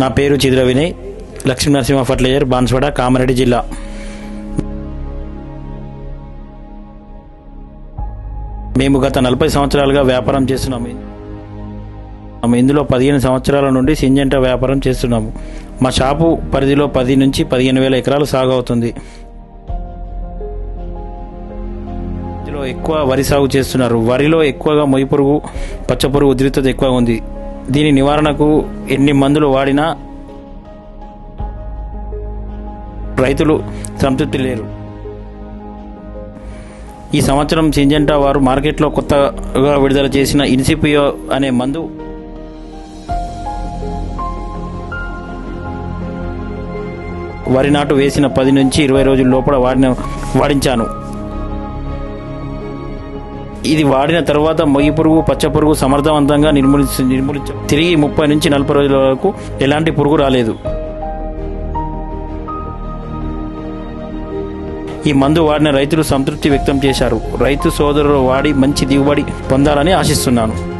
నా పేరు చిదుర వినయ్ లక్ష్మీ నరసింహ ఫర్టిలైజర్ బాన్స్వాడ కామారెడ్డి జిల్లా. మేము గత నలభై సంవత్సరాలుగా వ్యాపారం చేస్తున్నాము. ఇందులో పదిహేను సంవత్సరాల నుండి సింజంటా వ్యాపారం చేస్తున్నాము. మా షాపు పరిధిలో పది నుంచి పదిహేను వేల ఎకరాలు సాగు అవుతుంది ఇందులో ఎక్కువ వరి సాగు చేస్తున్నారు. వరిలో ఎక్కువగా మొయ్యి పురుగు పచ్చ పురుగు ఉధృతత ఎక్కువ ఉంది. దీని నివారణకు ఎన్ని మందులు వాడినా రైతులు సంతృప్తి లేరు. ఈ సంవత్సరం సింజంటా వారు మార్కెట్లో కొత్తగా విడుదల చేసిన ఇన్సిపియో అనే మందు వరి నాటు వేసిన పది నుంచి ఇరవై రోజుల లోపల వాడిన వాడించాను. ఇది వాడిన తర్వాత మొయ్యి పురుగు పచ్చ పురుగు సమర్థవంతంగా నిర్మూలించి నిర్మూలించ తిరిగి ముప్పై నుంచి నలభై రోజుల వరకు ఎలాంటి పురుగు రాలేదు. ఈ మందు వాడిన రైతులు సంతృప్తి వ్యక్తం చేశారు. రైతు సోదరులు వాడి మంచి దిగుబడి పొందాలని ఆశిస్తున్నాను.